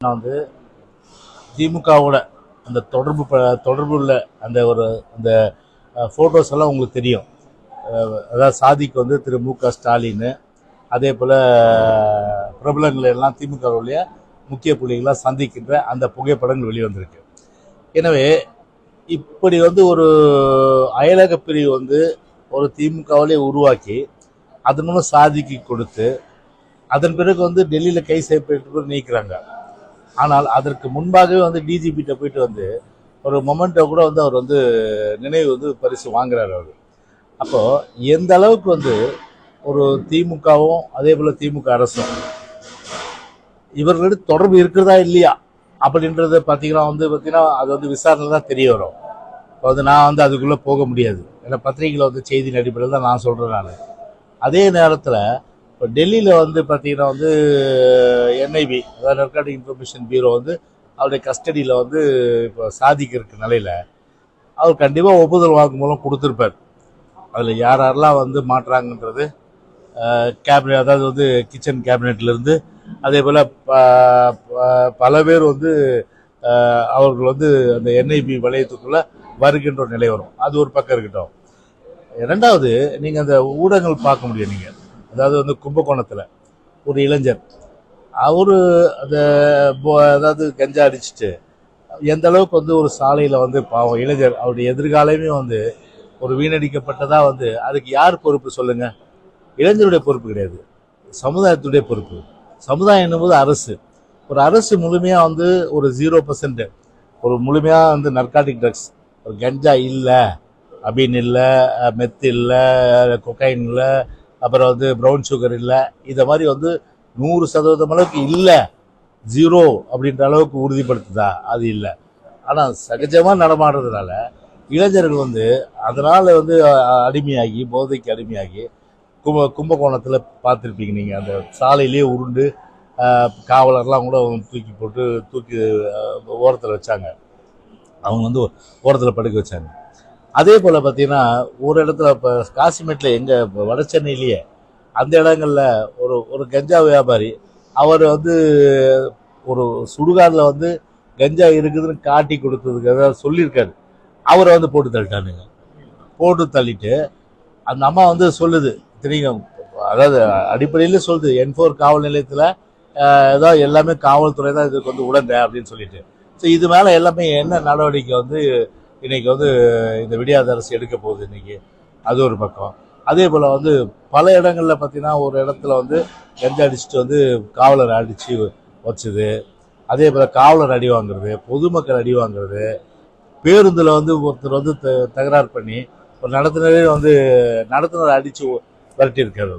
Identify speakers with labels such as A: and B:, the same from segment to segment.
A: நான் வந்து திமுகவோட அந்த தொடர்பு ப- தொடர்பு உள்ள அந்த ஒரு அந்த ஃபோட்டோஸ் எல்லாம் உங்களுக்கு தெரியும். அதாவது சாதிக்கு வந்து திரு மு க ஸ்டாலின் அதே போல் பிரபலங்கள் எல்லாம் திமுகவுடைய முக்கிய புள்ளிகளாக சந்திக்கின்ற அந்த புகைப்படங்கள் வெளிவந்திருக்கு. எனவே இப்படி வந்து ஒரு அயலக பிரிவு வந்து ஒரு திமுகவிலே உருவாக்கி அதன் மூலம் சாதிக்கு கொடுத்து அதன் பிறகு வந்து டெல்லியில் கை செய்யப்பட்டு நீக்கிறாங்க. ஆனால் அதற்கு முன்பாகவே வந்து டிஜிபிட்ட போயிட்டு வந்து ஒரு மொமெண்ட்டை கூட வந்து அவர் வந்து நினைவு வந்து பரிசு வாங்குறாரு அவர். அப்போது எந்த அளவுக்கு வந்து ஒரு திமுகவும் அதே போல் திமுக அரசும் இவர்களிடம் தொடர்பு இருக்கிறதா இல்லையா அப்படின்றத பார்த்தீங்கன்னா வந்து பார்த்தீங்கன்னா அது வந்து விசாரணை தான் தெரிய வரும். இப்போ வந்து நான் வந்து அதுக்குள்ளே போக முடியாது. ஏன்னா பத்திரிகையில் வந்து செய்தியின் அடிப்படையில் தான் நான் சொல்கிறேன் நான். அதே நேரத்தில் இப்போ டெல்லியில் வந்து பார்த்தீங்கன்னா வந்து என்ஐபி அதாவது நர்காட்டிக் இன்ஃபர்மேஷன் பியூரோ வந்து அவருடைய கஸ்டடியில் வந்து இப்போ சாதிக்க இருக்க நிலையில் அவர் கண்டிப்பாக ஒப்புதல் வாக்குமூலம் கொடுத்துருப்பார். அதில் யார் யாரெல்லாம் வந்து மாட்டுறாங்கன்றது கேபினட் அதாவது வந்து கிச்சன் கேபினெட்லேருந்து அதே போல் பல பேர் வந்து அவர்கள் வந்து அந்த என்ஐபி வளையத்துக்குள்ளே வருகின்ற ஒரு நிலை வரும். அது ஒரு பக்கம் இருக்கட்டும். ரெண்டாவது நீங்கள் அந்த ஊடகங்கள் பார்க்க முடியும் நீங்கள் அதாவது வந்து கும்பகோணத்தில் ஒரு இளைஞர். அவர் அந்த அதாவது கஞ்சா அடிச்சிட்டு எந்த அளவுக்கு வந்து ஒரு சாலையில் வந்து பாவம் இளைஞர் அவருடைய எதிர்காலமே வந்து ஒரு வீணடிக்கப்பட்டதாக வந்து அதுக்கு யார் பொறுப்பு சொல்லுங்கள் இளைஞருடைய பொறுப்பு கிடையாது. சமுதாயத்துடைய பொறுப்பு. சமுதாயம் என்னும்போது அரசு. ஒரு அரசு முழுமையாக வந்து ஒரு ஜீரோ பர்சன்ட் ஒரு முழுமையாக வந்து நர்காட்டிக் ட்ரக்ஸ் ஒரு கஞ்சா இல்லை அபின் இல்லை மெத் இல்லை கொக்கைன் இல்லை அப்புறம் வந்து ப்ரௌன் சுகர் இல்லை. இதை மாதிரி வந்து நூறு சதவீதம் அளவுக்கு இல்லை. ஜீரோ அப்படின்ற அளவுக்கு உறுதிப்படுத்துதா? அது இல்லை. ஆனால் சகஜமாக நடமாடுறதுனால இளைஞர்கள் வந்து அதனால் வந்து அடிமையாகி போதைக்கு அடிமையாகி கும்ப கும்பகோணத்தில் பார்த்துருப்பீங்க நீங்கள் அந்த சாலையிலேயே உருண்டு காவலர்லாம் கூட தூக்கி போட்டு தூக்கி ஓரத்தில் வச்சாங்க. அவங்க வந்து ஓரத்தில் படுக்க வச்சாங்க. அதே போல் பார்த்தீங்கன்னா ஒரு இடத்துல இப்போ காசிமேட்டில் எங்கள் வட சென்னையிலேயே அந்த இடங்கள்ல ஒரு ஒரு கஞ்சா வியாபாரி அவர் வந்து ஒரு சுடுகாட்டில் வந்து கஞ்சா இருக்குதுன்னு காட்டி கொடுத்ததுக்கு அதாவது சொல்லியிருக்காரு. அவரை வந்து போட்டு தள்ளிட்டானுங்க. போட்டு தள்ளிட்டு அந்த அம்மா வந்து சொல்லுது தெரியும் அதாவது அடிப்படையில் சொல்லுது என்ஃபோர் காவல் நிலையத்தில் ஏதோ எல்லாமே காவல்துறை தான் இதுக்கு வந்து உடந்த அப்படின்னு சொல்லிட்டு. ஸோ இது மேலே எல்லாமே என்ன நடவடிக்கை வந்து இன்றைக்கி வந்து இந்த விடியாத அரசு எடுக்க போகுது இன்றைக்கி அது ஒரு பக்கம். அதே போல் வந்து பல இடங்களில் பார்த்தீங்கன்னா ஒரு இடத்துல வந்து கஞ்சா அடிச்சுட்டு வந்து காவலர் அடித்து வச்சுது. அதே போல் காவலர் அடி வாங்குறது பொதுமக்கள் அடி வாங்குறது பேருந்தில் வந்து ஒருத்தர் வந்து த- தகராறு பண்ணி ஒரு நடத்துனரே வந்து நடத்துனர் அடித்து விரட்டியிருக்காரு.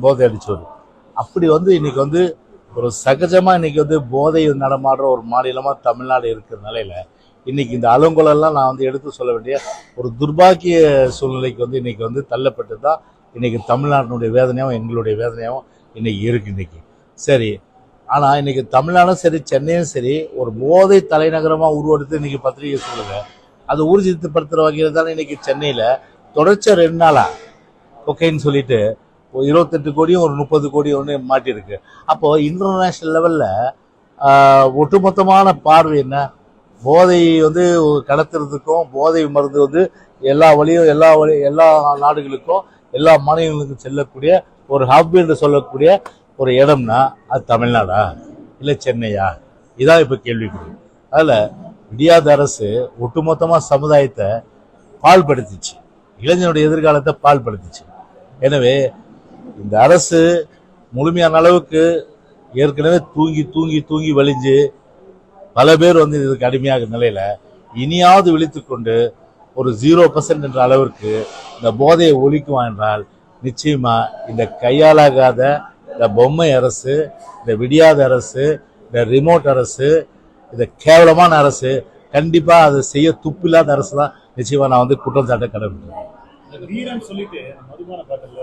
A: போதை அடித்தவர் அப்படி வந்து இன்னைக்கு வந்து ஒரு சகஜமாக இன்னைக்கு வந்து போதை நடமாடுற ஒரு மாநிலமாக தமிழ்நாடு இருக்கிற நிலையில் இன்னைக்கு இந்த அலங்குலெல்லாம் நான் வந்து எடுத்து சொல்ல வேண்டிய ஒரு துர்பாக்கிய சூழ்நிலைக்கு வந்து இன்னைக்கு வந்து தள்ளப்பட்டு தான் இன்னைக்கு தமிழ்நாட்டினுடைய வேதனையாகவும் எங்களுடைய வேதனையாகவும் இன்னைக்கு இருக்கு இன்னைக்கு. சரி ஆனால் இன்னைக்கு தமிழ்நாடும் சரி சென்னையும் சரி ஒரு போதை தலைநகரமாக உருவெடுத்து இன்னைக்கு பத்திரிகை சொல்லுங்க. அது ஊர்ஜிதப்படுத்துகிற வகையில் தானே இன்னைக்கு சென்னையில் தொடர்ச்சியாக ரெண்டு நாளா கொக்கைன்னு சொல்லிட்டு இருபத்தெட்டு கோடியும் ஒரு முப்பது கோடி ஒன்று மாட்டியிருக்கு. அப்போது இன்டர்நேஷ்னல் லெவலில் ஒட்டுமொத்தமான பார்வை என்ன? போதை வந்து கடத்துறதுக்கும் போதை மருந்து வந்து எல்லா வழியும் எல்லா வழி எல்லா நாடுகளுக்கும் எல்லா மாநிலங்களுக்கும் செல்லக்கூடிய ஒரு ஹப் என்று சொல்லக்கூடிய ஒரு இடம்னா அது தமிழ்நாடா? இல்லை சென்னையா? இதான் இப்போ கேள்விக்குறி. அதில் விடியாத அரசு ஒட்டுமொத்தமாக சமுதாயத்தை பால்படுத்திச்சு இளைஞனுடைய எதிர்காலத்தை பால்படுத்திச்சு எனவே இந்த அரசு முழுமையான அளவுக்கு ஏற்கனவே தூங்கி தூங்கி தூங்கி வலிஞ்சு பல பேர் வந்து இதுக்கு அடிமையாக நிலையில இனியாவது விழித்துக்கொண்டு ஒரு ஜீரோ பர்சன்ட் என்ற அளவிற்கு இந்த போதையை ஒழிக்குமா என்றால் நிச்சயமா இந்த கையாலாகாத இந்த பொம்மை அரசு இந்த விடியாத அரசு இந்த ரிமோட் அரசு இந்த கேவலமான அரசு கண்டிப்பா அதை செய்ய துப்பில்லாத அரசு தான் நிச்சயமா நான் வந்து குற்றம் சாட்ட
B: கடைபிடிக்கிறேன் வீரன் சொல்லிட்டு மதுபான பாட்டில்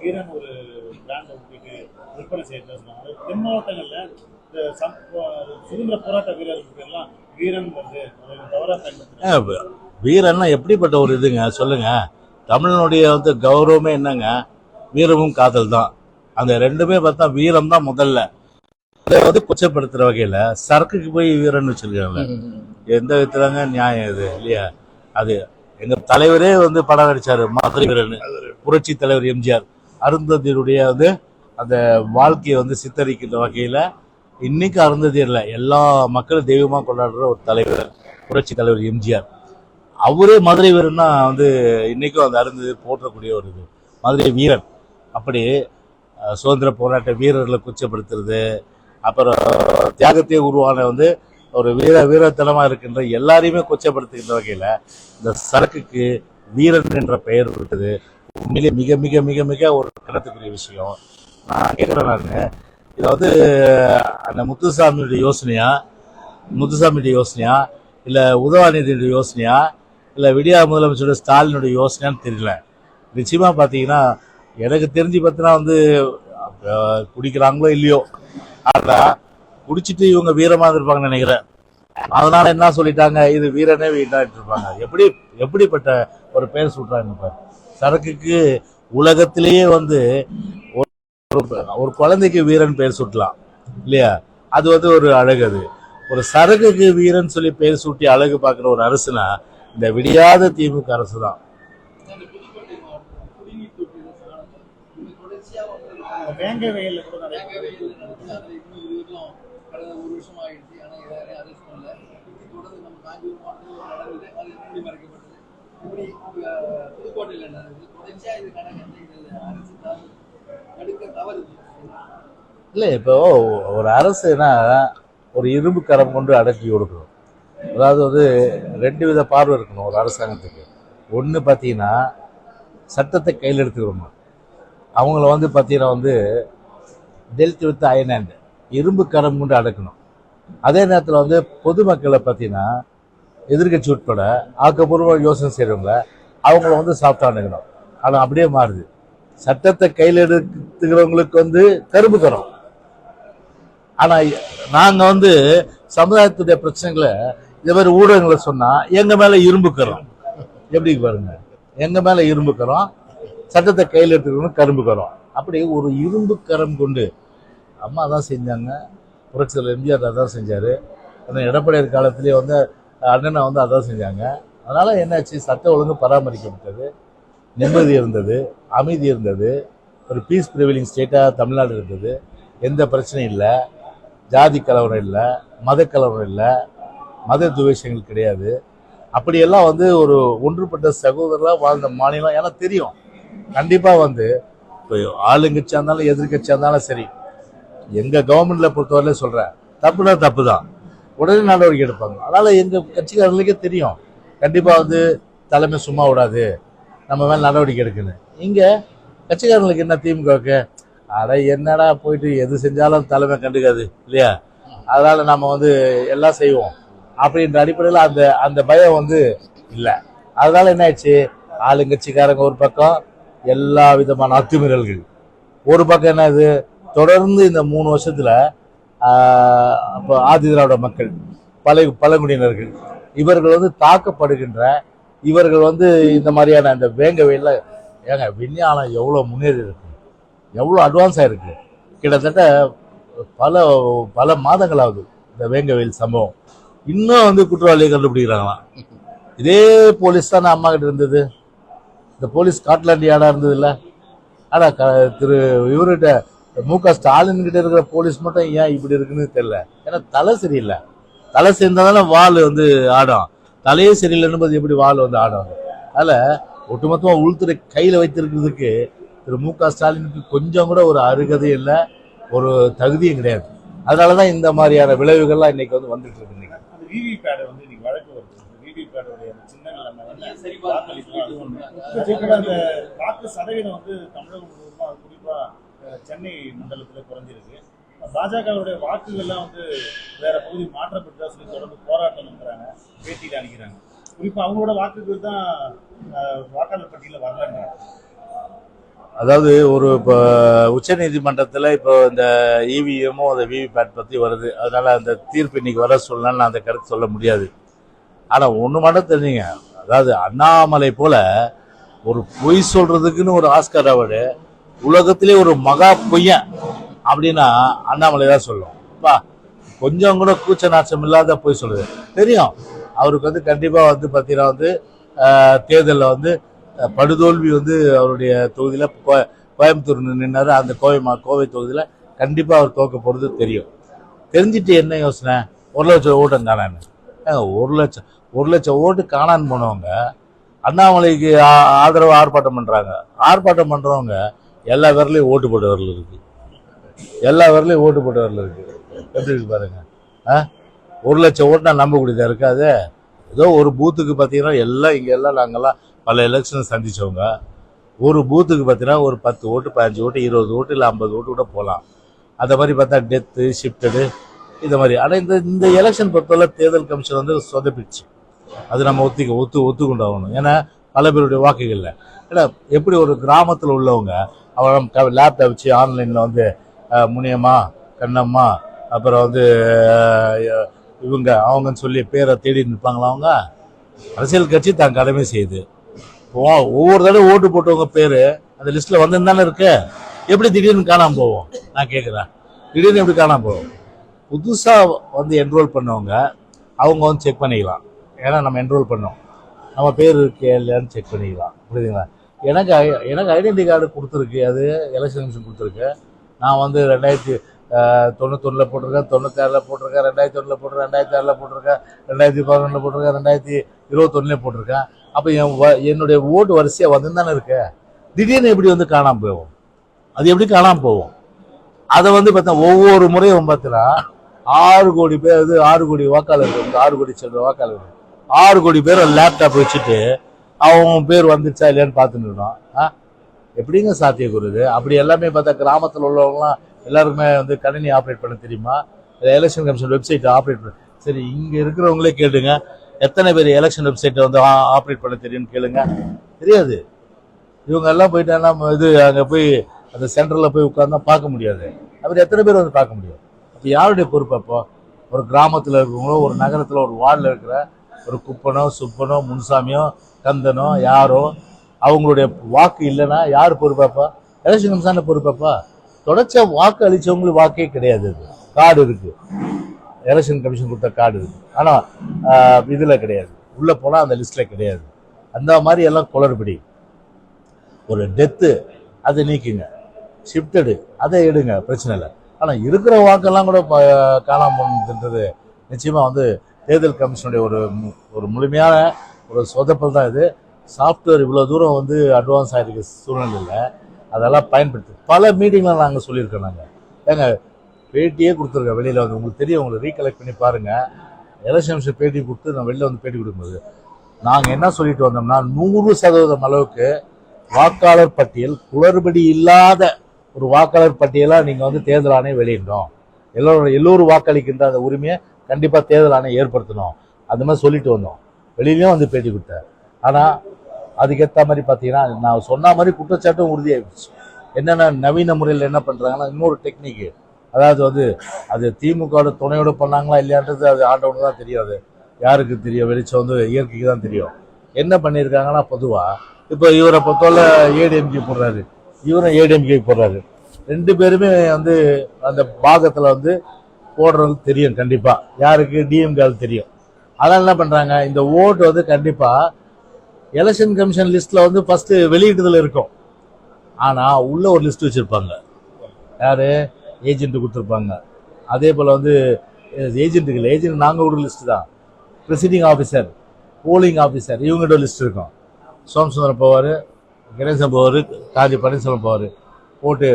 B: வீரன் ஒரு பிராண்டை விற்பனை செய்யறது சொன்னாங்க. தென் மாவட்டங்களில் சுதந்திர போராட்ட வீரர்களுக்கு எல்லாம் வீரன் வந்து
A: வீரன்னா எப்படிப்பட்ட ஒரு இதுங்க? சொல்லுங்க. தமிழனுடைய வந்து கௌரவமே என்னங்க? வீரமும் காதல் தான் அந்த ரெண்டுமே பார்த்தா வீரம் தான் முதல்ல. அதை வந்து கொச்சப்படுத்துற வகையில சரக்குக்கு போய் வீரன் வச்சிருக்காங்க. எந்த விதத்துலங்க நியாயம் இது? இல்லையா? அது எங்க தலைவரே வந்து படம் நடிச்சாரு மாதிரி வீரன். புரட்சி தலைவர் எம்ஜிஆர். அருந்ததியுடைய வந்து அந்த வாழ்க்கையை வந்து சித்தரிக்கின்ற வகையில இன்னைக்கு அருந்ததி இல்லை. எல்லா மக்களும் தெய்வமாக கொண்டாடுற ஒரு தலைவர் புரட்சி தலைவர் எம்ஜிஆர். அவரே மதுரை வீரன்னா வந்து இன்னைக்கும் அந்த அருந்ததி போற்றக்கூடிய ஒரு இது. மதுரை வீரன். அப்படி சுதந்திர போராட்ட வீரர்களை குச்சப்படுத்துறது அப்புறம் தியாகத்தை உருவான வந்து ஒரு வீர வீரத்தனமாக இருக்கின்ற எல்லாரையுமே கொச்சப்படுத்துகின்ற வகையில் இந்த சரக்குக்கு வீரன் என்ற பெயர் விட்டது உண்மையிலே மிக மிக மிக மிக ஒரு கணத்துக்குரிய விஷயம். நான் கேட்குறேன் நான் இதை வந்து அந்த முத்துசாமியுடைய யோசனையா முத்துசாமியுடைய யோசனையா இல்ல உதவாநிதியுடைய யோசனையா இல்ல விடியா முதலமைச்சரோட ஸ்டாலினுடைய யோசனையான்னு தெரியல. நிச்சயமா பாத்தீங்கன்னா எனக்கு தெரிஞ்சு பார்த்தீங்கன்னா வந்து குடிக்கிறாங்களோ இல்லையோ ஆனா குடிச்சிட்டு இவங்க வீரமா இருப்பாங்கன்னு நினைக்கிறேன். அதனால என்ன சொல்லிட்டாங்க? இது வீரனே வீட்டாட்டு இருப்பாங்க எப்படி எப்படிப்பட்ட ஒரு பெயர் சொல்றாங்க இப்ப சரக்குக்கு உலகத்திலேயே வந்து ஒரு ஒரு குழந்தைக்கு வீரன் பெயர் சுட்டலாம் இல்லையா? அது வந்து ஒரு அழகு அது. ஒரு சரகுக்கு வீரன் சொல்லி பெயர் சூட்டி அழகு பார்க்குற ஒரு அரசுனா இந்த விடியாத திமுக அரசு தான்
C: புதுக்கோட்டையில்
A: இல்லை இப்போ ஒரு அரசுனா ஒரு இரும்பு கரம் கொண்டு அடக்கி கொடுக்கணும். அதாவது வந்து ரெண்டு வித பார்வை இருக்கணும் ஒரு அரசாங்கத்துக்கு. ஒன்று பார்த்தீங்கன்னா சட்டத்தை கையில் எடுத்துக்கணும்? அவங்கள வந்து பார்த்தீங்கன்னா வந்து டெல்த் வித் அயனாண்ட் இரும்பு கரம் கொண்டு அடக்கணும். அதே நேரத்தில் வந்து பொதுமக்களை பார்த்தீங்கன்னா எதிர்கட்சி உட்பட ஆக்கப்பூர்வ யோசனை செய்கிறவங்கள அவங்கள வந்து சாஃப்டாக அணுகணும். ஆனால் அப்படியே மாறுது. சட்டத்தை கையில் எடுத்துக்கிறவங்களுக்கு வந்து கரும்பு கரம் ஆனால் நாங்கள் வந்து சமுதாயத்துடைய பிரச்சனைகளை இதே மாதிரி ஊடகங்களை சொன்னால் எங்கள் மேலே இரும்புக்கிறோம் எப்படி பாருங்க? எங்கள் மேலே இரும்புக்கிறோம் சட்டத்தை கையில் எடுத்துக்கணும் கரும்பு அப்படி ஒரு இரும்பு கரம் கொண்டு அம்மா தான் செஞ்சாங்க. புரட்சியில் எம்ஜிஆர் அதான் செஞ்சார். ஆனால் எடப்பாடியார் காலத்திலே வந்து அண்ணனை வந்து அதான் செஞ்சாங்க. அதனால் என்னாச்சு? சட்ட ஒழுங்கு பராமரிக்கப்பட்டது. நிம்மதி இருந்தது அமைதி இருந்தது. ஒரு பீஸ் ப்ரிவிலிங் ஸ்டேட்டாக தமிழ்நாடு இருந்தது. எந்த பிரச்சனையும் இல்லை. ஜாதி கலவரம் இல்லை. மத கலவரம் இல்லை. மத துவேஷங்கள் கிடையாது. அப்படியெல்லாம் வந்து ஒரு ஒன்றுபட்ட சகோதரராக வாழ்ந்த மாநிலம். ஏன்னா தெரியும். கண்டிப்பாக வந்து இப்போ ஆளுங்கட்சியாக இருந்தாலும் எதிர்கட்சியாக இருந்தாலும் சரி. எங்கள் கவர்மெண்ட்டில் பொறுத்தவரையில சொல்கிறேன் தப்புனா தப்பு தான் உடனே நடவடிக்கை எடுப்பாங்க. அதனால் எங்கள் கட்சிக்காரர்களுக்கே தெரியும். கண்டிப்பாக வந்து தலைமை சும்மா விடாது. நம்ம மேலே நடவடிக்கை எடுக்கணும் இங்கே கட்சிக்காரங்களுக்கு என்ன திமுகவுக்கு அட என்னடா போயிட்டு எது செஞ்சாலும் தலைமை கண்டுக்காது இல்லையா? அதனால நம்ம வந்து எல்லாம் செய்வோம். அப்படின்ற அடிப்படையில் அந்த அந்த பயம் வந்து இல்லை. அதனால என்ன ஆயிடுச்சு ஆளுங்கட்சிக்காரங்க ஒரு பக்கம் எல்லா விதமான அத்துமீறல்கள். ஒரு பக்கம் என்னது தொடர்ந்து இந்த மூணு வருஷத்துல அப்போ ஆதி திராவிட மக்கள் பழ பழங்குடியினர்கள் இவர்கள் வந்து தாக்கப்படுகின்ற இவர்கள் வந்து இந்த மாதிரியான இந்த வேங்க வெயில ஏங்க விஞ்ஞானம் எவ்வளோ முன்னேறி இருக்கு? எவ்வளோ அட்வான்ஸ் இருக்கு? கிட்டத்தட்ட பல பல மாதங்கள் ஆகுது இந்த வேங்க வெயில் சம்பவம். இன்னும் வந்து குற்றவாளியை கண்டுபிடிக்கிறாங்களாம் இதே போலீஸ் தானே அம்மா கிட்ட இருந்தது? இந்த போலீஸ் ஸ்காட்லாண்ட் யார்டாக இருந்தது இல்லை ஆனால் க- திரு இவர்கிட்ட மு க ஸ்டாலின் கிட்ட இருக்கிற போலீஸ் மட்டும் ஏன் இப்படி இருக்குன்னு தெரியல. ஏன்னா தலை சரியில்லை. தலை சரிந்தாதானே வால் வந்து ஆடும். தலையே சரியில்லைன்னு போது எப்படி வால் வந்து ஆடும் அதனால ஒட்டுமொத்தமா உள்துறை கையில வைத்திருக்கிறதுக்கு திரு மு க ஸ்டாலினுக்கு கொஞ்சம் கூட ஒரு அருகதை இல்லை ஒரு தகுதியும் கிடையாது. அதனாலதான் இந்த மாதிரியான விளைவுகள்லாம் இன்னைக்கு வந்து வந்துட்டு இருக்கு இன்னைக்கு.
B: அந்த வந்து இன்னைக்கு வழக்கு வருது சின்னங்கள் வாக்கு சதவீதம் வந்து தமிழகம் முழுவதுமா சென்னை மண்டலத்துல குறைஞ்சிருக்கு. பாஜகவுடைய வாக்குகள்லாம் வந்து வேற பகுதி மாற்றப்பட்டதா சொல்லி தொடர்ந்து போராட்டம் நடத்துறாங்க பேட்டியில அணிக்கிறாங்க குறிப்பா அவங்களோட வாக்குகள் தான் வாக்காளர் பட்டியலில் வரலன்றாங்க
A: அதாவது ஒரு இப்போ உச்சநீதிமன்றத்தில் இப்போ இந்த இவிஎம்மும் அந்த விவிபேட் பற்றி வருது. அதனால் அந்த தீர்ப்பு இன்னைக்கு வர சொல்லலாம் நான் அந்த கருத்து சொல்ல முடியாது. ஆனால் ஒன்று மட்டும் தெரிஞ்சுங்க. அதாவது அண்ணாமலை போல ஒரு பொய் சொல்கிறதுக்குன்னு ஒரு ஆஸ்கர் அவார்டு உலகத்திலே ஒரு மகா பொய்யன். அப்படின்னா அண்ணாமலை தான் சொல்லும். அப்பா கொஞ்சம் கூட கூச்ச நாச்சம் இல்லாத போய் சொல்லுது. தெரியும். அவருக்கு வந்து கண்டிப்பாக வந்து பார்த்தீங்கன்னா வந்து தேர்தலில் வந்து படுதோல்வி வந்து அவருடைய தொகுதியில் கோ கோயம்புத்தூர் நின்னார். அந்த கோவை மா கோவை தொகுதியில் கண்டிப்பாக அவர் தோக்க போகிறது தெரியும். தெரிஞ்சிட்டு என்ன யோசனை? ஒரு லட்சம் ஓட்டம் காணான்னு ஒரு லட்சம் ஒரு லட்சம் ஓட்டு காணான்னு போனவங்க அண்ணாமலைக்கு ஆ- ஆதரவு ஆர்ப்பாட்டம் பண்ணுறாங்க ஆர்ப்பாட்டம் பண்ணுறவங்க எல்லா விரலையும் ஓட்டு போட்டவர்கள் இருக்குது எல்லா வரலையும் ஓட்டு போட்டவர்கள் இருக்கு. எப்படி இருக்கு பாருங்க. ஆ? ஒரு லட்சம் ஓட்டுனா நம்பக்கூடியதாக இருக்காது. ஏதோ ஒரு பூத்துக்கு பார்த்தீங்கன்னா எல்லாம் இங்கே எல்லாம் நாங்கள்லாம் பல எலெக்ஷன் சந்தித்தவங்க ஒரு பூத்துக்கு பார்த்தீங்கன்னா ஒரு பத்து ஓட்டு பதினஞ்சு ஓட்டு இருபது ஓட்டு இல்லை ஐம்பது ஓட்டு கூட போகலாம் அந்த மாதிரி பார்த்தா டெத்து ஷிஃப்டடு இந்த மாதிரி. ஆனால் இந்த இந்த எலெக்ஷன் பொறுத்தவரை தேர்தல் கமிஷன் வந்து சொதப்பிடுச்சு. அது நம்ம ஒத்துக்க ஒத்து ஒத்துக்கொண்டாகணும். ஏன்னா பல பேருடைய வாக்குகளில். ஏன்னா எப்படி ஒரு கிராமத்தில் உள்ளவங்க அவங்க லேப்டாப் வச்சு ஆன்லைனில் வந்து முனியம்மா கண்ணம்மா அப்புறம் வந்து இவங்க அவங்கன்னு சொல்லி பேரை தேடி நிற்பாங்களா அவங்க? அரசியல் கட்சி தான் கடமை செய்யுது. ஒவ்வொரு தடவை ஓட்டு போட்டவங்க பேர் அந்த லிஸ்ட்டில் வந்து தானே இருக்கு. எப்படி திடீர்னு காணாமல் போவோம்? நான் கேட்குறேன் திடீர்னு எப்படி காணாமல் போவோம்? புதுசாக வந்து என்ரோல் பண்ணவங்க அவங்க வந்து செக் பண்ணிக்கலாம். ஏன்னா நம்ம என்ரோல் பண்ணோம். நம்ம பேர் இருக்கே இல்லையான்னு செக் பண்ணிக்கலாம். புரியுதுங்களா? எனக்கு ஐ- எனக்கு ஐடென்டி கார்டு கொடுத்துருக்கு. அது எலெக்ஷன் கமிஷன் கொடுத்துருக்கு. நான் வந்து ரெண்டாயிரத்தி தொண்ணூத்தொன்னில் போட்டிருக்கேன் தொண்ணூத்தாறில் போட்டிருக்கேன் ரெண்டாயிரத்தி ஒன்றில் போட்டிருக்கேன் ரெண்டாயிரத்தி ஆறில் போட்டிருக்கேன் ரெண்டாயிரத்தி பதினொன்றில் போட்டிருக்கேன் ரெண்டாயிரத்தி இருபத்தொன்னுலேயே போட்டிருக்கேன். அப்போ என் வ- என்னுடைய ஓட்டு வரிசையாக வந்து தானே இருக்கு. திடீர்னு எப்படி வந்து காணாமல் போகும் அது எப்படி காணாமல் போகும்? அதை வந்து பார்த்தா ஒவ்வொரு முறையும் பார்த்தீங்கன்னா ஆறு கோடி பேர் இது ஆறு கோடி வாக்காளர்கள் வந்து ஆறு கோடி செல்ற வாக்காளர்கள் ஆறு கோடி பேர் லேப்டாப் வச்சுட்டு அவங்க பேர் வந்துச்சா இல்லையான்னு பார்த்துட்டு இருக்கோம் ஆ? எப்படிங்க சாத்தியக்கூறுது? அப்படி எல்லாமே பார்த்தா கிராமத்தில் உள்ளவங்களாம் எல்லாருக்குமே வந்து கணினி ஆப்ரேட் பண்ண தெரியுமா? எலெக்ஷன் கமிஷன் வெப்சைட்டை ஆப்ரேட் பண்ண சரி இங்கே இருக்கிறவங்களே கேளுங்க. எத்தனை பேர் எலெக்ஷன் வெப்சைட்டை வந்து ஆப்ரேட் பண்ண தெரியும்னு கேளுங்க. தெரியாது. இவங்க எல்லாம் போயிட்டாங்கன்னா இது அங்கே போய் அந்த சென்டரில் போய் உட்கார்ந்தா பார்க்க முடியாது. அப்படி எத்தனை பேர் வந்து பார்க்க முடியும்? அப்போ யாருடைய பொறுப்பு அப்போ? ஒரு கிராமத்தில் இருக்கிறவங்களோ ஒரு நகரத்தில் ஒரு வார்டில் இருக்கிற ஒரு குப்பனோ சுப்பனோ முன்சாமியோ கந்தனோ யாரோ அவங்களுடைய வாக்கு இல்லைன்னா யார் பொறுப்பாப்பா? Election commission பொறுப்பாப்பா? தொடர்ச்சியா வாக்கு அளிச்சவங்களுக்கு வாக்கே கிடையாது அது. கார்டு இருக்கு. எலெக்ஷன் கமிஷன் கொடுத்த கார்டு இருக்கு. ஆனா இதுல கிடையாது. உள்ள போனா அந்த லிஸ்ட்ல கிடையாது. அந்த மாதிரி எல்லாம் குளறுபடி. ஒரு டெத்து அதை நீக்குங்க. ஷிஃப்டடு அதை எடுங்க. பிரச்சனை இல்லை. ஆனால் இருக்கிற வாக்கெல்லாம் கூட காணாமல் காணாம போனதுன்றது நிச்சயமாக வந்து தேர்தல் கமிஷனுடைய ஒரு மு- ஒரு முழுமையான ஒரு சொதப்பல் தான் இது. சாஃப்ட்வேர் இவ்வளோ தூரம் வந்து அட்வான்ஸ் ஆகிருக்க சூழ்நிலையில் அதெல்லாம் பயன்படுத்தி பல மீட்டிங்லாம் நாங்கள் சொல்லியிருக்கோம் நாங்கள் ஏங்க பேட்டியே கொடுத்துருக்கோம் வெளியில் வந்து. உங்களுக்கு தெரியும் உங்களை ரீகலெக்ட் பண்ணி பாருங்கள் எலெக்ஷன் பேட்டி கொடுத்து நான் வெளியில் வந்து பேட்டி கொடுக்கும்போது நாங்கள் என்ன சொல்லிட்டு வந்தோம்னா நூறு சதவீதம் அளவுக்கு வாக்காளர் பட்டியல் குளறுபடி இல்லாத ஒரு வாக்காளர் பட்டியலாக நீங்கள் வந்து தேர்தல் ஆணையம் வெளியிடணும். எல்லோரும் எல்லோரும் வாக்களிக்கின்ற அந்த உரிமையை கண்டிப்பாக தேர்தல் ஆணையம் ஏற்படுத்தணும். அந்த மாதிரி சொல்லிட்டு வந்தோம். வெளியிலையும் வந்து பேட்டி கொடுத்தேன். ஆனால் அதுக்கேற்ற மாதிரி பார்த்தீங்கன்னா நான் சொன்ன மாதிரி குற்றச்சாட்டும் உறுதியாகிடுச்சு என்னென்ன நவீன முறையில் என்ன பண்ணுறாங்கன்னா இன்னொரு டெக்னிக்கு அதாவது வந்து அது திமுகவோட துணையோட பண்ணாங்களா இல்லையான்றது அது ஆண்டவனு தான் தெரியாது. யாருக்கு தெரியும்? வெளிச்சம் வந்து இயற்கைக்கு தான் தெரியும். என்ன பண்ணியிருக்காங்கன்னா பொதுவாக இப்போ இவரை பொறுத்தவரை ஏடிஎம்கே போடுறாரு. இவரும் ஏடிஎம்கே போடுறாரு. ரெண்டு பேருமே வந்து அந்த பாகத்தில் வந்து போடுறது தெரியும் கண்டிப்பாக யாருக்கு? டிஎம்கே தெரியும். அதனால் என்ன பண்ணுறாங்க இந்த ஓட்டு வந்து கண்டிப்பாக எலெக்ஷன் கமிஷன் லிஸ்ட்டில் வந்து ஃபர்ஸ்ட் வெளியிட்டதுல இருக்கும். ஆனால் உள்ள ஒரு லிஸ்ட் வச்சுருப்பாங்க. யார்? ஏஜென்ட் கொடுத்துருப்பாங்க. அதே போல் வந்து ஏஜென்ட்டுகள் ஏஜென்ட் நாங்கள் ஒரு லிஸ்ட் தான். ப்ரெசிடிங் ஆஃபீஸர் போலிங் ஆஃபீஸர் இவங்ககிட்ட லிஸ்ட் இருக்கும். சோமசுந்தரம் போவார் கணேசன் போவார் காஞ்சி பன்னீர்செல்வம் போவார். போட்டு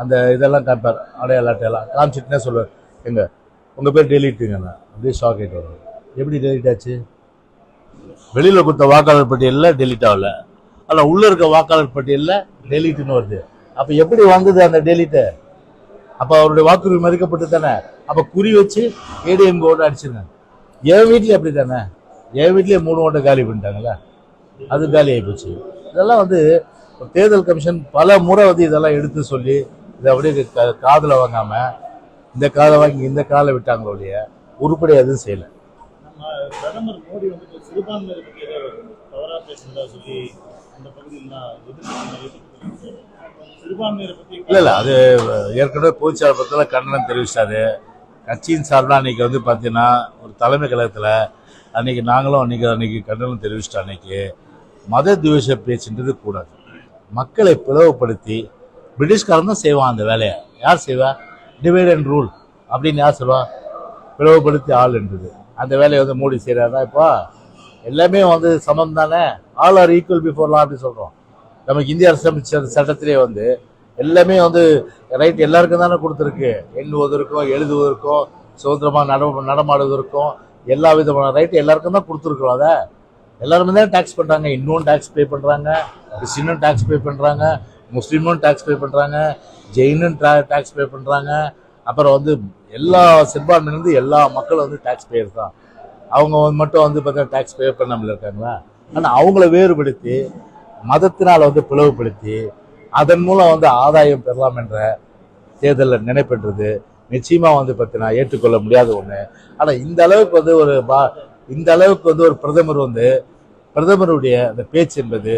A: அந்த இதெல்லாம் காமிப்பார் அடையாள அட்டையெல்லாம் காமிச்சிட்டுனே சொல்லுவார். எங்க? உங்கள் பேர் டெலிட்டுங்கண்ணா அப்படியே ஷாக் ஆகிட்டு வருவார். எப்படி டெலிட் ஆச்சு? வெளியில் கொடுத்த வாக்காளர் பட்டியலில் டெலிட் ஆகல. ஆனால் உள்ளே இருக்க வாக்காளர் பட்டியலில் டெலிட்னு வருது. அப்போ எப்படி வந்தது அந்த டெலிட்டு அப்போ அவருடைய வாக்குறுதி மதிக்கப்பட்டு தானே? அப்போ குறி வச்சு ஏடிஎம் ஓட்டு அடிச்சிருங்க. என் வீட்லேயும் அப்படி தானே? என் வீட்லேயே மூணு ஓட்டை காலி பண்ணிட்டாங்களே அது காலி ஆகிப்போச்சு இதெல்லாம் வந்து தேர்தல் கமிஷன் பல முறை வந்து இதெல்லாம் எடுத்து சொல்லி இதை அப்படியே க- வாங்காமல் இந்த காதை வாங்கி இந்த காலை விட்டாங்களோ ஒழிய உருப்படி எதுவும் செய்யலை.
B: பிரதமர் மோடி வந்து இப்ப சிறுபான்மையினர் ஏதோ தவறா பேசுறதா சொல்லி அந்த பகுதியிலாம்
A: அது ஏற்கனவே கண்டனம் தெரிவிச்சாரு. கட்சியின் சார்பில் அன்னைக்கு வந்து பார்த்தீங்கன்னா ஒரு தலைமை கழகத்தில் அன்றைக்கி நாங்களும் அன்னைக்கு அன்றைக்கி கண்டனம் தெரிவிச்சிட்டோம் அன்னைக்கு. மத துவேஷ பேச்சுன்றது கூடாது. மக்களை பிளவுபடுத்தி பிரிட்டிஷ்காரன் தான் செய்வான் அந்த வேலையை. யார் செய்வா? டிவைட் அண்ட் ரூல் அப்படின்னு யார் சொல்லுவா? பிளவுபடுத்தி ஆள் என்றது. அந்த வேலையை வந்து மோடி செய்கிறாரா இப்போ? எல்லாமே வந்து சமம் தானே? ஆல் ஆர் ஈக்குவல் பிஃபோர்லாம் அப்படி சொல்கிறோம் நமக்கு இந்திய அரசமைச்சர் சட்டத்திலே வந்து எல்லாமே வந்து ரைட் எல்லாருக்கும் தானே கொடுத்துருக்கு. எண்ணுவதற்கும் எழுதுவதற்கும் சுதந்திரமாக நட நடமாடுவதற்கும் எல்லா விதமான ரைட் எல்லாருக்கும் தான் கொடுத்துருக்குறோம் அதை. எல்லாருமே தான் டேக்ஸ் பண்ணுறாங்க இன்னும் டேக்ஸ் பே பண்ணுறாங்க கிறிஸ்டினும் டேக்ஸ் பே பண்ணுறாங்க முஸ்லீமும் டேக்ஸ் பே பண்ணுறாங்க ஜெயினும் டேக்ஸ் பே பண்ணுறாங்க அப்புறம் வந்து எல்லா சிறுபான்மையிலேருந்து எல்லா மக்களும் வந்து டேக்ஸ் பேயர் தான். அவங்க வந்து மட்டும் வந்து பார்த்தீங்கன்னா டேக்ஸ் பே பண்ணாமல் இருக்காங்களா? ஆனால் அவங்கள வேறுபடுத்தி மதத்தினால் வந்து பிளவுபடுத்தி அதன் மூலம் வந்து ஆதாயம் பெறலாம் என்ற தேர்தலில் நினைப்பென்றது. நிச்சயமாக வந்து பார்த்தீங்கன்னா ஏற்றுக்கொள்ள முடியாத ஒன்று ஆனால் இந்த அளவுக்கு வந்து ஒரு பா இந்த அளவுக்கு வந்து ஒரு பிரதமர் வந்து பிரதமருடைய அந்த பேச்சு என்பது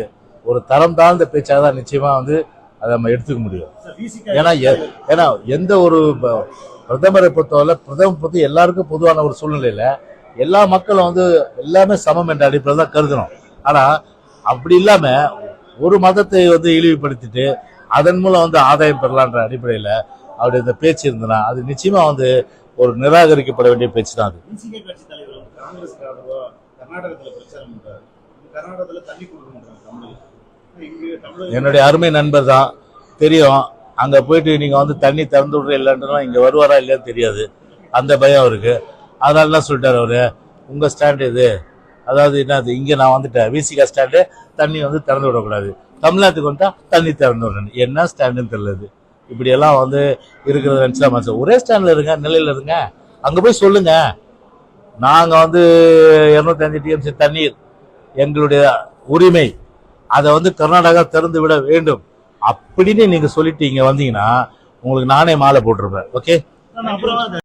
A: ஒரு தரம் தாழ்ந்த பேச்சாக தான் நிச்சயமாக வந்து அதை நம்ம எடுத்துக்க முடியும். ஏன்னா எ- ஏன்னா எந்த ஒரு ப- பிரதமரை பொறுத்தவரை பிரதமர் பொறுத்து எல்லாருக்கும் பொதுவான ஒரு சூழ்நிலையில் எல்லா மக்களும் வந்து எல்லாமே சமம் என்ற அடிப்படையில் தான் கருதணும். ஆனா அப்படி இல்லாம ஒரு மதத்தை வந்து இழிவுபடுத்திட்டு அதன் மூலம் வந்து ஆதாயம் பெறலான்ற அடிப்படையில அவருடைய இந்த பேச்சு இருந்தனா அது நிச்சயமா வந்து ஒரு நிராகரிக்கப்பட வேண்டிய பேச்சு தான் அது என்னுடைய அருமை நண்பர் தான். தெரியும். அங்க போயிட்டு நீங்க வந்து தண்ணி திறந்து விடுற இல்லைன்றா இங்க வருவாரா இல்லையான்னு தெரியாது. அந்த பயம் அவருக்கு. அதனால தான் சொல்லிட்டார் அவர். உங்கள் ஸ்டாண்ட் இது. அதாவது என்னது இங்கே நான் வந்துட்டேன். விசிகா ஸ்டாண்டு தண்ணி வந்து திறந்து விடக்கூடாது. தமிழ்நாட்டுக்கு வந்துட்டால் தண்ணி திறந்து விடணும். என்ன ஸ்டாண்டுன்னு தெரியல இது. இப்படியெல்லாம் வந்து இருக்கிறத நினச்சா மனசு. ஒரே ஸ்டாண்டில் இருங்க நிலையில் இருங்க. அங்கே போய் சொல்லுங்கள் நாங்கள் வந்து இரநூத்தஞ்சு டிஎம்சி தண்ணீர் எங்களுடைய உரிமை. அதை வந்து கர்நாடகா திறந்து விட வேண்டும். அப்படின்னு நீங்கள் சொல்லிட்டு இங்கே வந்தீங்கன்னா உங்களுக்கு நானே மாலை போட்டிருப்பேன். ஓகே
B: அப்புறம்